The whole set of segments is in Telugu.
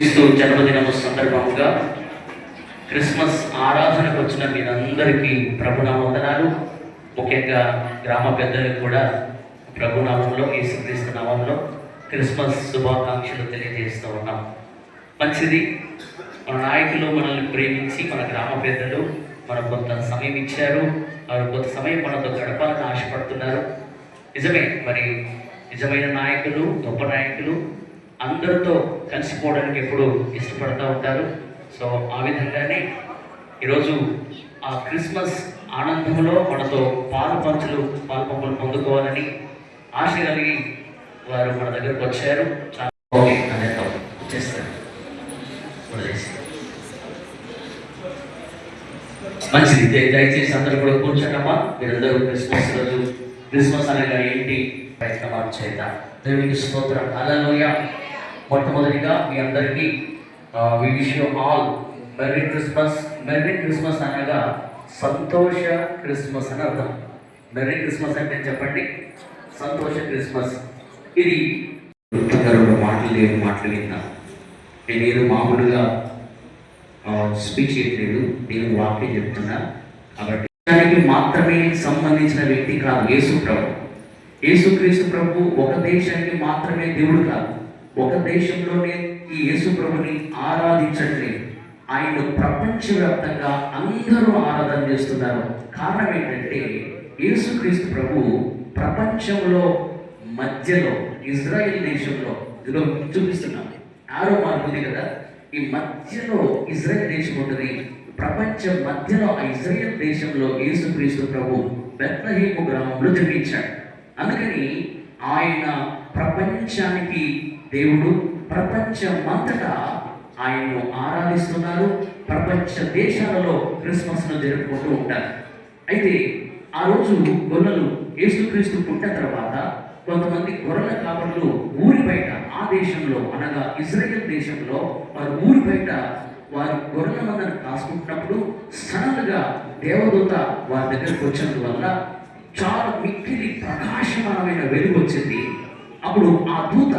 క్రీస్తు జన్మదినము సందర్భంగా క్రిస్మస్ ఆరాధనకు వచ్చిన మీరందరికీ ప్రభునామందనాలు. ముఖ్యంగా గ్రామ పెద్దలకు కూడా ప్రభునామంలో యేసుక్రీస్తు నామంలో క్రిస్మస్ శుభాకాంక్షలు తెలియజేస్తూ ఉన్నాం. మంచిది మన నాయకులు మనల్ని ప్రేమించి మన గ్రామ పెద్దలు మనకు కొంత సమయం ఇచ్చారు. వారు కొంత సమయం మనతో గడపాలని ఆశపడుతున్నారు. నిజమే మరి నిజమైన నాయకులు గొప్ప నాయకులు అందరితో కలిసిపోవడానికి ఎప్పుడు ఇష్టపడుతూ ఉంటారు. సో ఆ విధంగానే ఈరోజు ఆ క్రిస్మస్ ఆనందంలో మనతో పాలు పంచులు పాలు పంపులు పొందుకోవాలని ఆశ కలిగి వారు మన దగ్గరకు వచ్చారు. చాలా ఓకే చేస్తారు మంచిది. దయచేసి అందరూ కూడా కూర్చోటమ్మా మీరందరూ క్రిస్మస్ రోజు క్రిస్మస్ అనగా ఏంటి? ప్రయత్నం చేద్దాం. దేవునికి స్తోత్రం. అలలోయ మొట్టమొదటిగా మీ అందరికీ we wish you all merry Christmas merry Christmas అనగా సంతోష క్రిస్మస్ అని అర్థం. మెర్రీ క్రిస్మస్ అంటే చెప్పండి. సంతోష క్రిస్మస్ ఇది గారు మాటలు లేవు మాటలు విన్నా. నేను మామూలుగా స్పీచ్ చేయట్లేదు. నేను వాక్యం చెప్తున్నా. కాబట్టి దానికి మాత్రమే సంబంధించిన వ్యక్తి కాదు యేసు ప్రభు యేసుక్రీస్తు ప్రభు ఒక దేశానికి మాత్రమే దేవుడు కాదు. ఒక దేశంలోనే ఈ యేసు ప్రభుని ఆరాధించట్లేదు ఆయన ప్రపంచవ్యాప్తంగా అందరూ ఆరాధన చేస్తున్నారు. కారణం ఏంటంటే యేసుక్రీస్తు ప్రభు ప్రపంచంలో మధ్యలో ఇజ్రాయెల్ దేశంలో ఇదిలో చూపిస్తున్నాం ఆరో మార్పు ఉంది కదా? ఈ మధ్యలో ఇజ్రాయెల్ దేశం ఉంటుంది. ప్రపంచం మధ్యలో ఆ ఇజ్రాయెల్ దేశంలో యేసుక్రీస్తు ప్రభు బెత్లహేము గ్రామంలో జన్మించాడు. అందుకని ఆయన ప్రపంచానికి దేవుడు ప్రపంచమంతటా ఆయన్ను ఆరాధిస్తున్నారు. ప్రపంచ దేశాలలో క్రిస్మస్ను జరుపుకుంటూ ఉంటారు. అయితే ఆ రోజు గొర్రెలు యేసుక్రీస్తు పుట్టిన తర్వాత కొంతమంది గొర్రెల కాపర్లు ఊరి బయట ఆ దేశంలో అనగా ఇజ్రాయెల్ దేశంలో వారు ఊరి బయట వారి గొర్రెల మందను కాసుకుంటున్నప్పుడు సడన్గా దేవదూత వారి దగ్గరకు వచ్చినందువల్ల చాలా మిక్కిలి ప్రకాశమానమైన వెలుగు వచ్చింది. అప్పుడు ఆ దూత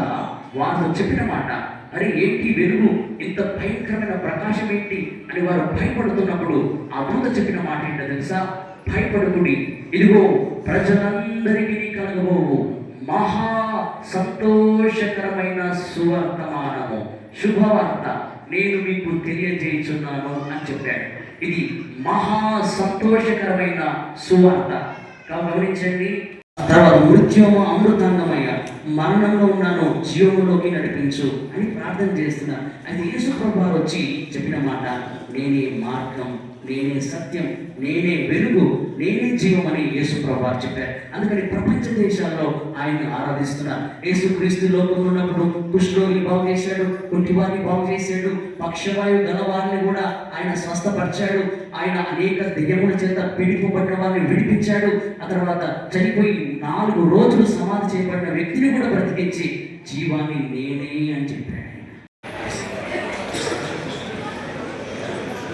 వారు చెప్పిన మాట అరే ఏంటి వెలుగు ఇంత భయంకరమైన ప్రకాశం ఏంటి? అని వారు భయపడుతున్నప్పుడు ఆ దూత చెప్పిన మాట ఏంటో తెలుసా? భయపడుకుడి ఇదిగో ప్రజలందరికీ కలగబోవు. మహా సంతోషకరమైన సువర్తమానము. శుభవార్త నేను మీకు తెలియజేయుచున్నాను అని చెప్పాడు. ఇది మహా సంతోషకరమైన సువార్త. గమనించండి తర్వాత మృత్యుము అమృతాంగమయ్య మరణంలో ఉన్నాను జీవంలోకి నడిపించు అని ప్రార్థన చేస్తున్నా అది యేసు ప్రభు వచ్చి చెప్పిన మాట నేనే మార్గం నేనే సత్యం నేనే వెలుగు నేనే జీవం అని యేసు ప్రభా చెప్పారు. అందుకని ప్రపంచ దేశాల్లో ఆయన ఆరాధిస్తున్నారు. యేసు క్రీస్తు లోకంలో ఉన్నప్పుడు కుష్ఠరోగిని బాగు చేశాడు కుంటివారిని బాగు చేశాడు పక్షవాయు గలవారిని కూడా ఆయన స్వస్థపరిచాడు ఆయన అనేక దెయ్యముల చేత పిడిపబడిన వారిని విడిపించాడు ఆ తర్వాత చనిపోయి నాలుగు రోజులు సమాధి చేయబడిన వ్యక్తిని కూడా బ్రతికించి జీవాన్ని నేనే అని చెప్పాడు.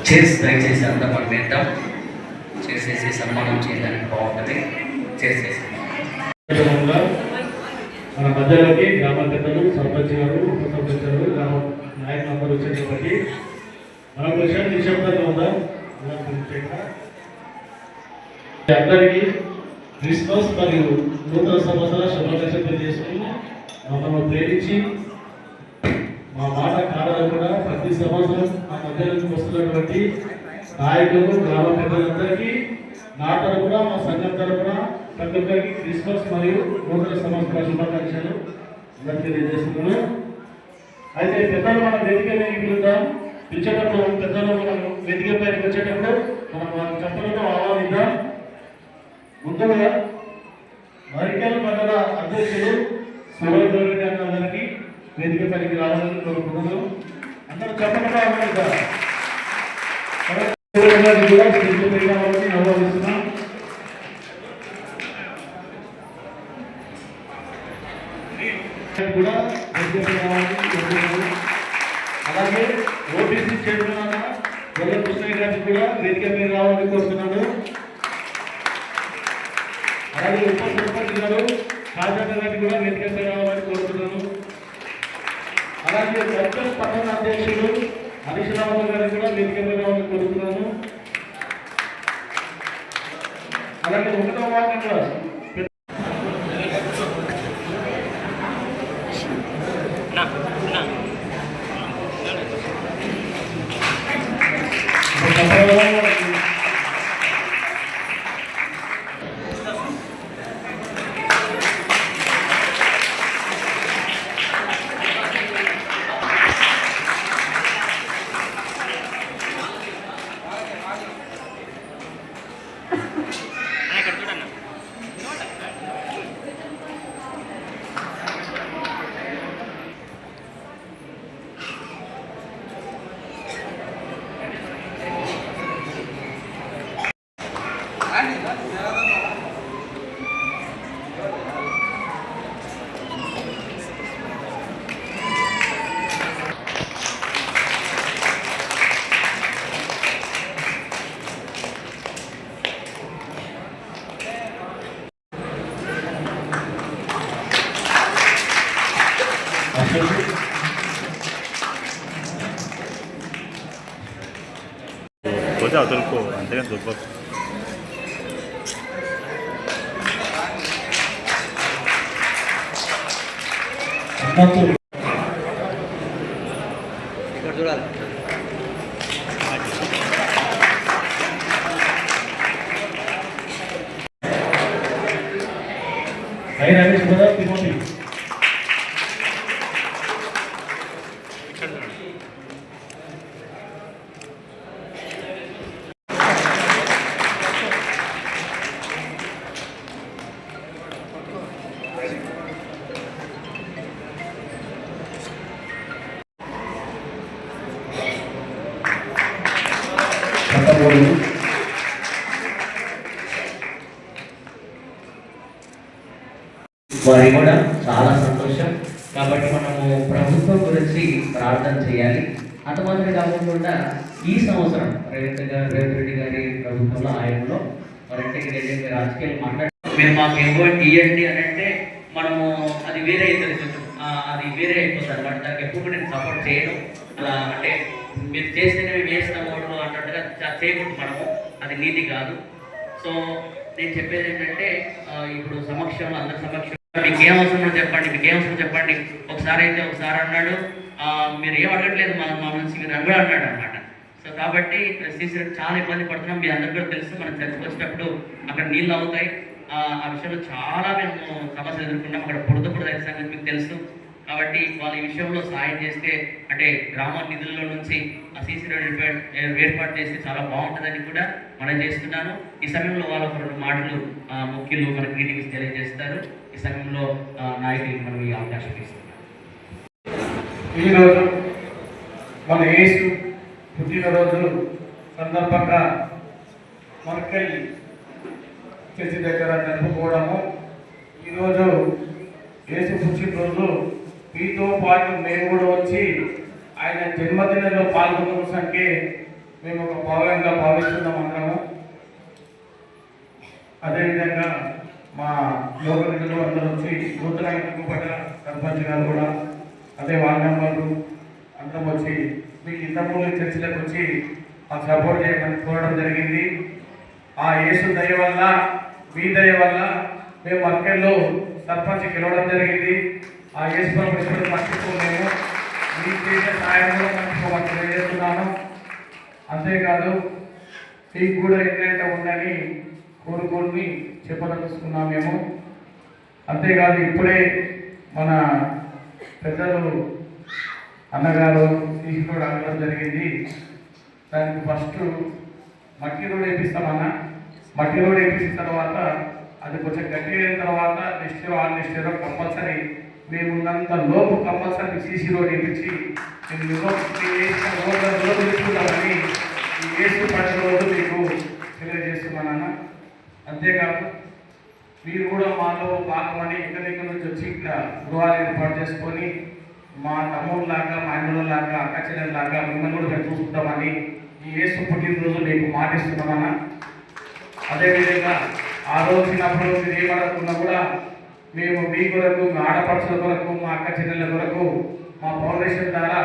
చేసి దయచేసి అంతా మనం వింటాం చేసేసి సన్మానం చేయడానికి బాగుంటుంది. చేసేసి మన మధ్యలోకి గ్రామ పెద్దలు సర్పంచ్ గారు ఉప సర్పంచ్ గారు గ్రామ నాయకులందరూ వచ్చేటప్పటికి మన విషయం నిశ్శబ్దంగా ఉందా? అందరికీ క్రిస్మస్ మరియు నూతన సంవత్సర శుభాకాంక్షలు తెలియజేసుకుని మమ్మల్ని ప్రేమించి మా మాట కాదనకుండా ప్రతి సంవత్సరం మా మధ్యలోకి వస్తున్నటువంటి నాయకులు గ్రామ పెద్దలందరికీ నా తరపున మా సంఘం తరపున ప్రతి ఒక్కరికి క్రిస్మస్ మరియు నూతన సంవత్సర శుభాకాంక్షలు అందరికీ తెలియజేస్తున్నాను. అయితే పెద్దలు మనం వేదిక మీదకి పిలుద్దాం పిలిచేటప్పుడు పెద్దలు మనం వేదిక పైకి వచ్చేటప్పుడు మనం వాళ్ళ చెప్పలతో ఆహ్వానిద్దాం. ముందుగా మరికల్ మండల అధ్యక్షులు సురేష్ రెడ్డి అన్న వేదిక పనికి రావాలని కోరుకుంటున్నాను. అందరూ చెప్పకుండా ఉన్నారు కదా కూడా స్టేజ్ పైకి రావాలని ఆహ్వానిస్తున్నాం. కూడా అలాగే ఓబీసీ చైర్మన్ అన్న గొల్ల కృష్ణయ్య గారికి కూడా వేదిక మీద రావాలని కోరుతున్నాను. అలాగే ఉప సర్పంచ్ గారు రాజన్న గారికి కూడా వేదిక మీద రావాలని కోరుతున్నాను. అలాగే సర్పంచ్ పట్టణ అధ్యక్షుడు హరీష్ రావు గారిని కూడా వేదిక మీద రావాలని కోరుతున్నాను. అలాగే ఒకటో వార్డు 모 కొద్దిగా వదులుకో అంతేగాని దుబ్బ Thank you. కాబట్టి మనము ప్రభుత్వం గురించి ప్రార్థన చేయాలి. అంత మాత్రమే కాకుండా ఈ సంవత్సరం రేవంత్ గారు రేవంత్ రెడ్డి గారి ప్రభుత్వంలో ఆయనలో మరింటికి ఏదైతే రాజకీయాలు మాట్లాడి మీరు మాకు ఇవ్వండి ఇవ్వండి అని అంటే మనము అది వేరే అవుతుంది కొంచెం అది వేరే అయిపోతుంది అనమాట దానికి ఎప్పుడు నేను సపోర్ట్ చేయను. అలా అంటే మీరు చేస్తేనే మేము వేస్తాము ఓట్లు అన్నట్టుగా చేయకూడదు మనము. అది నీతి కాదు. సో నేను చెప్పేది ఏంటంటే ఇప్పుడు సమక్షంలో అందరి సమక్షం మీకు ఏం అవసరం చెప్పండి మీకు ఏం అవసరం చెప్పండి. ఒకసారి అయితే ఒకసారి అన్నాడు. మీరు ఏం అడగట్లేదు మా మా నుంచి మీరు అని కూడా అన్నాడు అనమాట సో కాబట్టి ఇక్కడ చాలా ఇబ్బంది పడుతున్నాం. మీ అందరికీ కూడా తెలుసు మనం చర్చకు వచ్చేటప్పుడు అక్కడ నీళ్ళు అవుతాయి. ఆ విషయంలో చాలా మేము సమస్యలు ఎదుర్కొన్నాం. అక్కడ పొడత పొడత సంగతి మీకు తెలుసు. కాబట్టి వాళ్ళ ఈ విషయంలో సాయం చేస్తే అంటే గ్రామ నిధుల్లో నుంచి ఆ సీసీ రోడ్ ఏర్పాటు చేస్తే చాలా బాగుంటుందని కూడా మనం చేస్తున్నాను. ఈ సమయంలో వాళ్ళ ఒక రెండు మాటలు ముఖ్యులు మన గ్రీటింగ్స్ తెలియజేస్తారు. ఈ సమయంలో నాయకులు మనకి ఈ అవకాశం ఇస్తున్నారు ఈరోజు మన యేసు పుట్టినరోజు సందర్భంగా మరకల్ చర్చి దగ్గర జరుపుకోవడము. ఈరోజు యేసు పుట్టినరోజు మీతో పాటు మేము కూడా వచ్చి ఆయన జన్మదినంలో పాల్గొన్న సంఖ్య మేము ఒక భాగంగా భావిస్తున్నాం అందరము. అదేవిధంగా మా యోగ నిధులు అందరూ వచ్చి నూతన పట్ల సర్పంచ్ గారు కూడా అదే వార్డ్ మెంబర్లు అందరం వచ్చి మీకు ఇంతకుముందు చర్చలకు వచ్చి మాకు సపోర్ట్ చేయమని కోరడం జరిగింది. ఆ యేసు దయ వల్ల మీ దయ వల్ల మేము మక్కెల్లో సర్పంచ్ గెలవడం జరిగింది. ఆ యేసు మర్చిపోలేము. మీకు చేసే సాయం కూడా మర్చిపోమని తెలియజేస్తున్నాను. అంతేకాదు మీకు కూడా ఎన్నైతే ఉందని కోరుకొని చెప్పదలుచుకున్నాం మేము అంతేకాదు ఇప్పుడే మన పెద్దలు అన్నగారు తీసుకుని అనడం జరిగింది. దానికి ఫస్ట్ మట్టి రోడ్ వేపిస్తామన్నా. మట్టి రోడ్ వేపించిన తర్వాత అది కొంచెం గట్టి అయిన తర్వాత నెక్స్ట్ ఆ నెక్స్ట్ ఇయర్ కంపల్సరీ మేము ఉన్నంత లోపు కంపల్సరీ సీసీ రోడ్ ఇప్పించి మేము యుగం తీసుకుంటామని ఈ వేసు పండుగ రోజు మీకు తెలియజేస్తున్నానన్న అంతేకాదు మీరు కూడా మాలో భాగమని ఎక్కడెక్కడి నుంచి వచ్చి ఇక్కడ గృహాలు ఏర్పాటు చేసుకొని మా తమ్ముళ్ళలాగా మా అన్నలాగా అక్క చెల్లెల్లాగా మిమ్మల్ని కూడా మేము చూసుకుంటామని ఈ యేసు పుట్టినరోజు మీకు మాటిస్తున్నామన్నా అదేవిధంగా ఆ రోజు చిన్నప్పుడు మీరు ఏమనుకున్నా కూడా మేము మీ కొరకు మా ఆడపడుచుల కొరకు మా అక్క చెల్లెల కొరకు మా ఫౌండేషన్ ద్వారా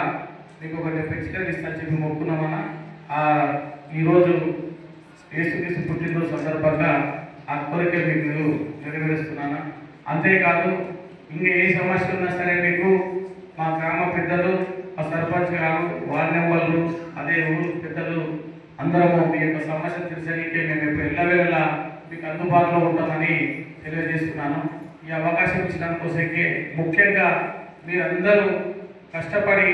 మీకు ఒకటి పెంచుకొని చికెన్ ఇస్తాను చెప్పి మొక్కున్నామన్నా ఈరోజు యేసుక్రీస్తు పుట్టినరోజు సందర్భంగా ఆ కోరిక మీకు నెరవేరుస్తున్నాను? అంతేకాదు ఇంకా ఏ సమస్య ఉన్నా సరే మీకు మా గ్రామ పెద్దలు మా సర్పంచ్ గారు వారి మెంబర్లు అదే ఊరు పెద్దలు అందరము మీ యొక్క సమస్య తీర్చడానికి మేము ఎప్పుడు ఎల్లవేళలా మీకు అందుబాటులో ఉంటామని తెలియజేస్తున్నాను. ఈ అవకాశం ఇచ్చినందుకోసమే ముఖ్యంగా మీరందరూ కష్టపడి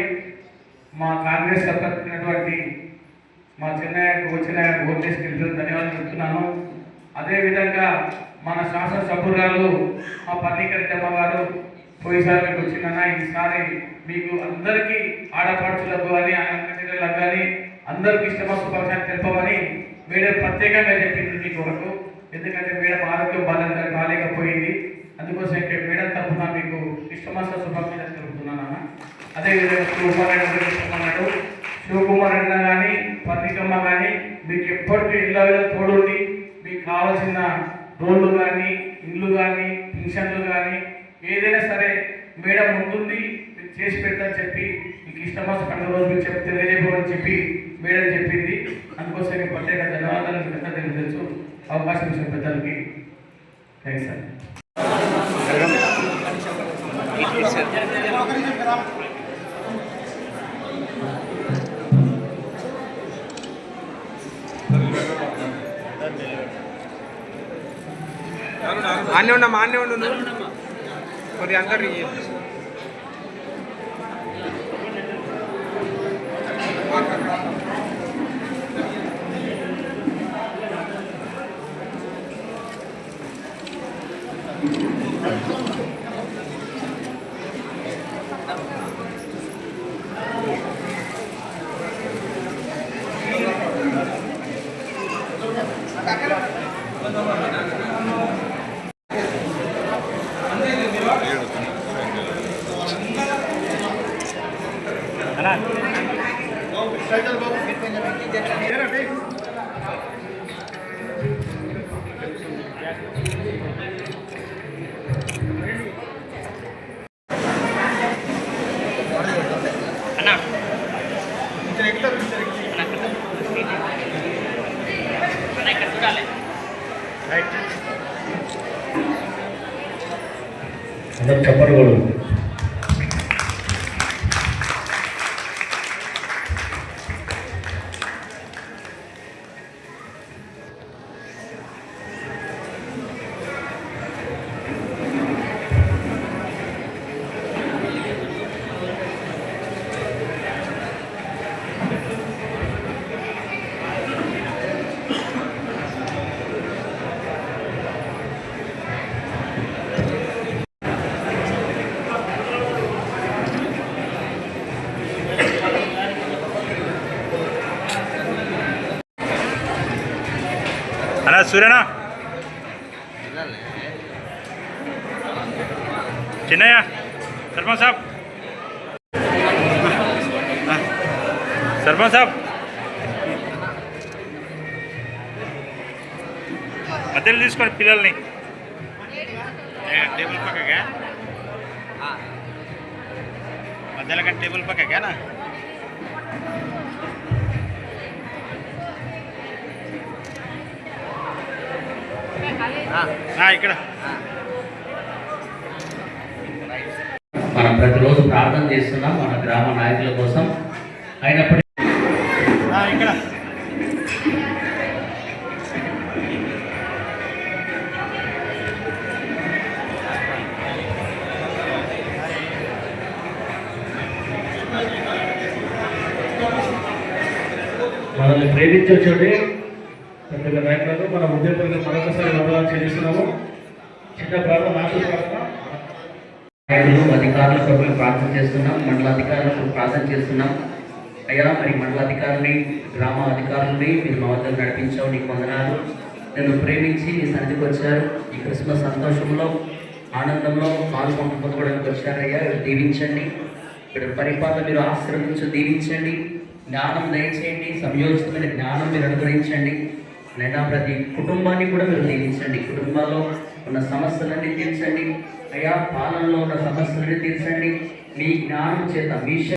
మా కాంగ్రెస్ అభ్యర్థినటువంటి మా చిన్నయ్య వచ్చిన ఓటేసి గెలిచిన ధన్యవాదాలు చెప్తున్నాను. అదేవిధంగా మన శాసనసభ్యురాలు మా పన్నికరెడ్డమ్మ గారు పోయిసారి మీకు వచ్చిందన్న ఈసారి మీకు అందరికీ ఆడపడుచులకు కానీ అన్నలకు కానీ అందరికీ ఇష్టమ శుభాకాంక్షలు తెలుపమని మేడం ప్రత్యేకంగా చెప్పింది మీకు వరకు ఎందుకంటే మేడం ఆరోగ్యం బాగా బాగాలేకపోయింది. అందుకోసం ఇక్కడ మేడం తరఫున మీకు ఇష్టమస్త శుభాకాంక్షలు తెలుపుతున్నాను అన్న. అదేవిధంగా శివకుమార్ రెడ్డి గారు శివకుమార్ రెడ్డి కానీ పత్రికమ్మ కానీ మీకు ఎప్పటికీ ఇళ్ళ తోడుండి కావాల్సిన రోడ్లు కానీ ఇల్లు కానీ పెన్షన్లు కానీ ఏదైనా సరే మేడం ఉంటుంది చేసి పెడతాను చెప్పి మీకు ఇష్టమాస పండుగ రోజు మీరు చెప్పి తెలియజేయమని చెప్పి మేడం చెప్పింది. అందుకోసం మీకు ప్రత్యేక ధన్యవాదాలు మీకు ఎంత అవకాశం ఇచ్చిన పెద్దలకి థ్యాంక్స్ సార్. ఆన్నే ఉండమ్మా ఆన్నే ఉండు నువ్వు కొద్దిగా అందరు అందరు సూర్యనా? చిన్నయ్య సర్పంచ్ సాబ్. సర్పంచ్ సాబ్. మధ్యలో తీసుకోండి పిల్లల్ని. టేబుల్ పక్కగా మధ్యలో కానీ టేబుల్ పక్కగానా ఇక్కడ. మనం ప్రతిరోజు ప్రార్థన చేస్తున్నాం మన గ్రామ నాయకుల కోసం. అయినప్పటికీ ఇక్కడ. మనల్ని ప్రేమించే చేస్తున్నాము. పెద్దగా నాయకులకు నాయకులు అధికారుల కొరకు ప్రార్థన చేస్తున్నాం మండల అధికారులకు ప్రార్థన చేస్తున్నాం. అయ్యా మరి మండలాధికారుని గ్రామ అధికారులని మీరు మా వద్దకు నడిపించావు నీకు వందనాలు. నన్ను ప్రేమించి నీ సన్నిధికి వచ్చారు. ఈ క్రిస్మస్ సంతోషంలో ఆనందంలో పాల్గొంటుకోవడానికి వచ్చారయ్యా. దీవించండి. ఇక్కడ పరిపాలన మీరు ఆశీర్వదించి దీవించండి. జ్ఞానం దయచేయండి. సంయోజితమైన జ్ఞానం మీరు అనుగ్రహించండి. లేదా ప్రతి కుటుంబాన్ని కూడా మీరు దీవించండి. కుటుంబాల్లో ఉన్న సమస్యలన్నీ తీర్చండి. అయా పాలనలో ఉన్న సమస్యలన్నీ తీర్చండి. మీ జ్ఞానం చేత మీ